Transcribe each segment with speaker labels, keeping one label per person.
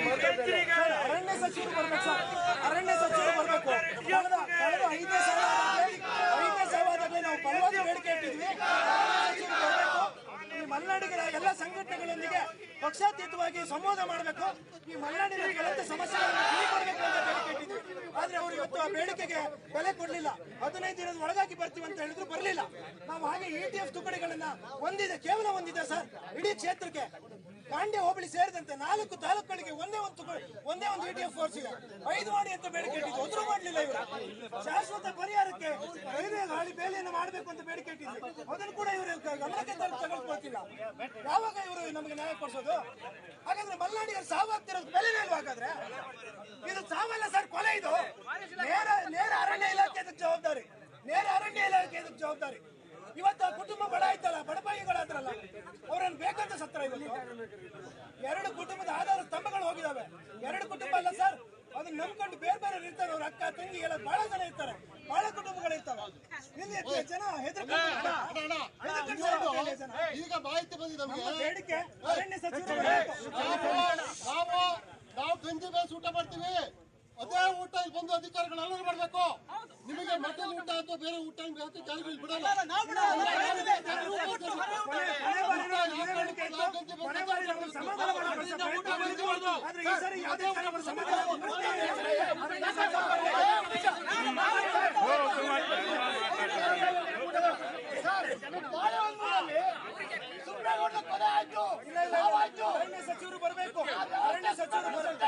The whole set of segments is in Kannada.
Speaker 1: ಅರಣ್ಯ ಸಚಿವರು ಬರ್ಬೇಕು ಸರ್. ಅರಣ್ಯ ಸಚಿವರು ಬರ್ಬೇಕು. ಐದನೇ ಸಾವಿರ ಐದನೇ ಸಾವಿರದಲ್ಲಿ ನಾವು ಬಲವಾದ ಬೇಡಿಕೆ ಇಟ್ಟಿದ್ವಿ. ಈ ಮಲೆನಾಡಿಗರ ಎಲ್ಲ ಸಂಘಟನೆಗಳೊಂದಿಗೆ ಪಕ್ಷಾತೀತವಾಗಿ ಸಂವಾದ ಮಾಡಬೇಕು. ಈ ಮಲೆನಾಡಿಗರಿಗೆಲ್ಲ ಸಮಸ್ಯೆಗಳನ್ನು ತಿಳಿಕೊಡ್ಬೇಕು ಅಂತ ಬೇಡಿಕೆ ಇಟ್ಟಿದ್ವಿ. ಆದ್ರೆ ಅವರು ಇವತ್ತು ಆ ಬೇಡಿಕೆಗೆ ಬೆಲೆ ಕೊಡಲಿಲ್ಲ. ಹದಿನೈದು ದಿನದ ಒಳಗಾಗಿ ಬರ್ತೀವಿ ಅಂತ ಹೇಳಿದ್ರು ಬರಲಿಲ್ಲ. ನಾವು ಹಾಗೆ ಇ ಟಿ ಎಫ್ ತುಕಡಿಗಳನ್ನ ಒಂದಿದೆ ಕೇವಲ ಒಂದಿದೆ ಸರ್. ಇಡೀ ಕ್ಷೇತ್ರಕ್ಕೆ ಕಾಂಡ್ಯ ಹೋಬಳಿ ಸೇರಿದಂತೆ ನಾಲ್ಕು ತಾಲೂಕುಗಳಿಗೆ ಒಂದೇ ಒಂದು ಒಂದೇ ಒಂದು ಇಟಿಎಫ್ ಫೋರ್ಸ್ ಇದೆ. ಐದು ಮಾಡಿ ಅಂತ ಬೇಡಿಕೆ ಇಟ್ಟಿದ್ದು. ಒದ್ರು ಮಾಡಲಿಲ್ಲ ಇವರು. ಶಾಶ್ವತ ಪರಿಹಾರಕ್ಕೆ ರೈಲ್ವೆ ಗಾಳಿ ಬೇಲಿಯನ್ನು ಮಾಡಬೇಕು ಅಂತ ಬೇಡಿಕೆ ಇಟ್ಟಿದ್ರು. ಅದನ್ನು ಕೂಡ ಇವರು ಗಮನಕ್ಕೆ ತಗೊಳ್ಕೊಳ್ತಿಲ್ಲ. ಯಾವಾಗ ಇವರು ನಮಗೆ ನ್ಯಾಯ ಕೊಡಿಸೋದು? ಹಾಗಾದ್ರೆ ಮಲ್ನಾಡಿಗರು ಸಾವಾಗ್ತಿರೋದು ಬೆಲೆ ಇಲ್ವಾ ಹಾಗಾದ್ರೆ? ಇದು ಸಾವಲ್ಲ ಸರ್, ಕೊಲೆ ಇದು. ನೇರ ನೇರ ಅರಣ್ಯ ಇಲಾಖೆ ಜವಾಬ್ದಾರಿ? ನೇರ ಅರಣ್ಯ ಇಲಾಖೆ ಜವಾಬ್ದಾರಿ? ಇವತ್ತು ಕುಟುಂಬ ಬಡ ಆಯ್ತಲ್ಲ ಬಡಪಾಯಿಗಳಾದ್ರಲ್ಲ ಅವ್ರನ್ನ ಬೇಕಂತ ಸತ್ರ ಇವತ್ತು ಎರಡು ಕುಟುಂಬದ ಆಧಾರ ಸ್ತಂಭಗಳು ಹೋಗಿದಾವೆ ಎರಡು ಕುಟುಂಬ ಅಲ್ಲ ಸರ್ ಅದನ್ನ ನಂಬ್ಕೊಂಡು ಬೇರೆ ಬೇರೆ ಇರ್ತಾರೆ ಅವ್ರ ಅಕ್ಕ ತಂಗಿ ಎಲ್ಲ ಬಹಳ ಜನ ಇರ್ತಾರೆ ಬಹಳ ಕುಟುಂಬಗಳು ಇರ್ತಾವೆ ಇಲ್ಲಿ ಎಷ್ಟೋ ಜನ ಹೆದರ್ಕೊಂಡು ಜನ
Speaker 2: ಈಗ ಮಾಹಿತಿ ಬಂದಿದೆ ನಮಗೆ
Speaker 1: ನಮ್ಮ ಬೇಡಿಕೆ ಅರಣ್ಯ ಸಚಿವರು ಬರ್ಬೇಕು.
Speaker 2: ನಾವು ನಾವು ಗಂಜಿ ಬೇಸ್ ಊಟ ಮಾಡ್ತೀವಿ ಅದೇ ಊಟ ಇಲ್ಲಿ ಬಂದು ಅಧಿಕಾರಿಗಳು ಎಲ್ಲರೂ ಮಾಡ್ಬೇಕು ನಿಮಗೆ ಮಟನ್ ಊಟ ಅಥವಾ ಬೇರೆ ಊಟ ಜಾಸ್ತಿ ಜಾರಿಗಳು ಬಿಡಲ್ಲ
Speaker 1: ಸಚಿವರು ಬಾರಿ ನಾವು ಇದೇ ಬೇಡಿಕೆ ಇತ್ತು. ಕೊನೆ ಬಾರಿ ನಾವು ಸಮಾಧಾನ ಮಾಡೋ ಪ್ರಯತ್ನ ಮಾಡಿದ್ವಿ. ಆದ್ರೆ ಈ ಸರಿ ಯಾವುದೇ ಕಾರಣಕ್ಕೂ ಸಮಾಧಾನ ಇಲ್ಲ, ಇಲ್ಲ, ಇಲ್ಲ. ಅರಣ್ಯ ಸಚಿವರು ಬರಬೇಕು ಅರಣ್ಯ ಸಚಿವರು ಬರಬೇಕು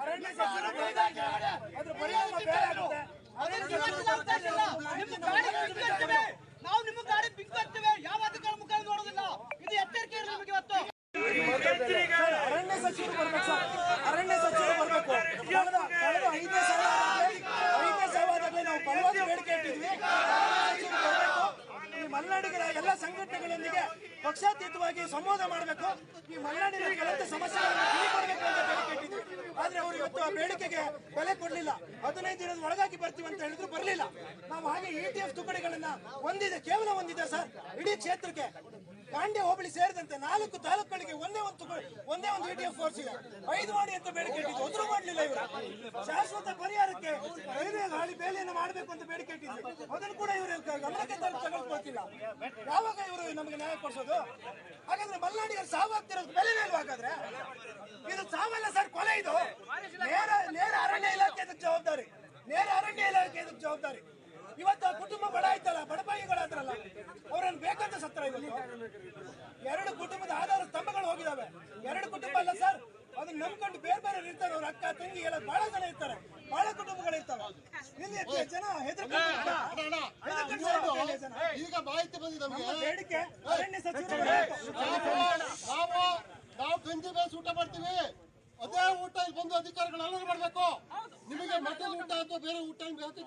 Speaker 1: ಅರಣ್ಯ ಸಚಿವರು ಬರಬೇಕು ಅದ್ರ ಪರಿಣಾಮ ಬೇರೆ ಆಗುತ್ತೆ ಅರಣ್ಯ ಸಚಿವರು ಬರ್ತಾರೆ.
Speaker 3: ನಾವು ನಿಮ್ಮ ಗಾಡಿ ಯಾವ ನೋಡೋದಿಲ್ಲ
Speaker 1: ಅರಣ್ಯ ಅರಣ್ಯ ನಾವು ಮಲೆನಾಡಿಗರ ಎಲ್ಲ ಸಂಘಟನೆಗಳೊಂದಿಗೆ ಪಕ್ಷಾತೀತವಾಗಿ ಸಂವಾದ ಮಾಡಬೇಕು. ಈ ಮಲೆನಾಡಿನ ಬೇಡಿಕೆ ಇಟ್ಟಿದ್ವಿ ಆದ್ರೆ ಅವರು ಇವತ್ತು ಆ ಬೇಡಿಕೆಗೆ ಬೆಲೆ ಕೊಡ್ಲಿಲ್ಲ. ಹದಿನೈದು ದಿನದ ಒಳಗಾಗಿ ಬರ್ತೀವಿ ಅಂತ ಹೇಳಿದ್ರು ಬರಲಿಲ್ಲ. ನಾವು ಹಾಗೆ ಇ ಟಿ ಎಫ್ ತುಕಡಿಗಳನ್ನ ಒಂದಿದೆ ಕೇವಲ ಒಂದಿದೆ ಸರ್. ಇಡೀ ಕ್ಷೇತ್ರಕ್ಕೆ. ಕಾಂಡ್ಯ ಹೋಬಳಿ ಸೇರಿದಂತೆ ನಾಲ್ಕು ತಾಲೂಕುಗಳಿಗೆ ಒಂದೇ ಒಂದು ಒಂದೇ ಒಂದು ಇಟಿಎಫ್ ಫೋರ್ಸ್ ಇದೆ. ಐದು ಮಾಡಿ ಅಂತ ಬೇಡಿಕೆ ಇಟ್ಟಿದ್ದು. ಒದ್ರು ಮಾಡಲಿಲ್ಲ ಇವರು. ಶಾಶ್ವತ ಪರಿಹಾರಕ್ಕೆ ರೈಲ್ವೆ ಗಾಳಿ ಬೇಲಿಯನ್ನು ಮಾಡಬೇಕು ಅಂತ ಬೇಡಿಕೆ ಇಟ್ಟಿದ್ರು. ಅದನ್ನು ಕೂಡ ಇವರು ಗಮನಕ್ಕೆ ತಗೊಳ್ಕೊಳ್ತಿಲ್ಲ. ಯಾವಾಗ ಇವರು ನಮಗೆ ನ್ಯಾಯ ಕೊಡಿಸೋದು? ಹಾಗಾದ್ರೆ ಮಲ್ನಾಡಿಗರು ಸಾವಾಗ್ತಿರೋದು ಬೆಲೆ ಇಲ್ವಾ ಹಾಗಾದ್ರೆ? ಇದು ಸಾವಲ್ಲ ಸರ್, ಕೊಲೆ ಇದು. ನೇರ ನೇರ ಅರಣ್ಯ ಇಲಾಖೆ ಜವಾಬ್ದಾರಿ. ನೇರ ಅರಣ್ಯ ಇಲಾಖೆ ಇದಕ್ಕೆ ಜವಾಬ್ದಾರಿ ಇವತ್ತು ಆ ಕುಟುಂಬ ಬಡ ಆಯ್ತಲ್ಲ ಬಡಪಾಯಿಗಳಾದ್ರಲ್ಲ ಅವ್ರನ್ನ ಬೇಕಂತ ಸತ್ರ ಇವತ್ತು ಎರಡು ಕುಟುಂಬದ ಆಧಾರ ಸ್ತಂಭಗಳು ಹೋಗಿದಾವೆ ಎರಡು ಕುಟುಂಬ ಅಲ್ಲ ಸರ್ ಅದನ್ನ ನಂಬ್ಕೊಂಡು ಬೇರೆ ಬೇರೆ ತಂಗಿ ಬಹಳ ಜನ ಇರ್ತಾರೆ. ಬಹಳ ಕುಟುಂಬಗಳು ಇರ್ತಾವೆ. ಇಲ್ಲಿ ಜನ ಹೆದರ್ಕೊಂಡು
Speaker 2: ಈಗ ಮಾಹಿತಿ ಬಂದಿದೆ
Speaker 1: ನಮ್ಮ
Speaker 2: ನಮಗೆ
Speaker 1: ಬೇಡಿಕೆ ಅರಣ್ಯ ಸಚಿವರು.
Speaker 2: ನಾವು ನಾವು ಗಂಜಿ ಬೇಸ್ ಊಟ ಮಾಡ್ತೀವಿ. ಅದೇ ಊಟ ಇಲ್ಲಿ ಬಂದು ಅಧಿಕಾರಿಗಳು ಎಲ್ಲರೂ ಮಾಡ್ಬೇಕು. ನಿಮಗೆ ಮಟನ್ ಊಟ ಅಥವಾ ಬೇರೆ ಊಟ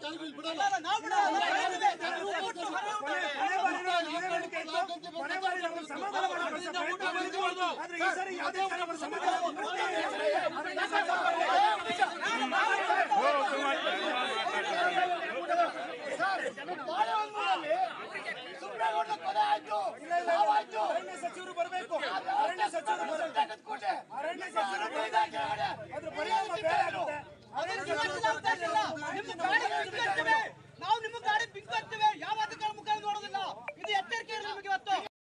Speaker 2: ಜಾರಿಗಳು ಬಿಡಲ್ಲ.
Speaker 1: ಕೊನೆ ಬಾರಿ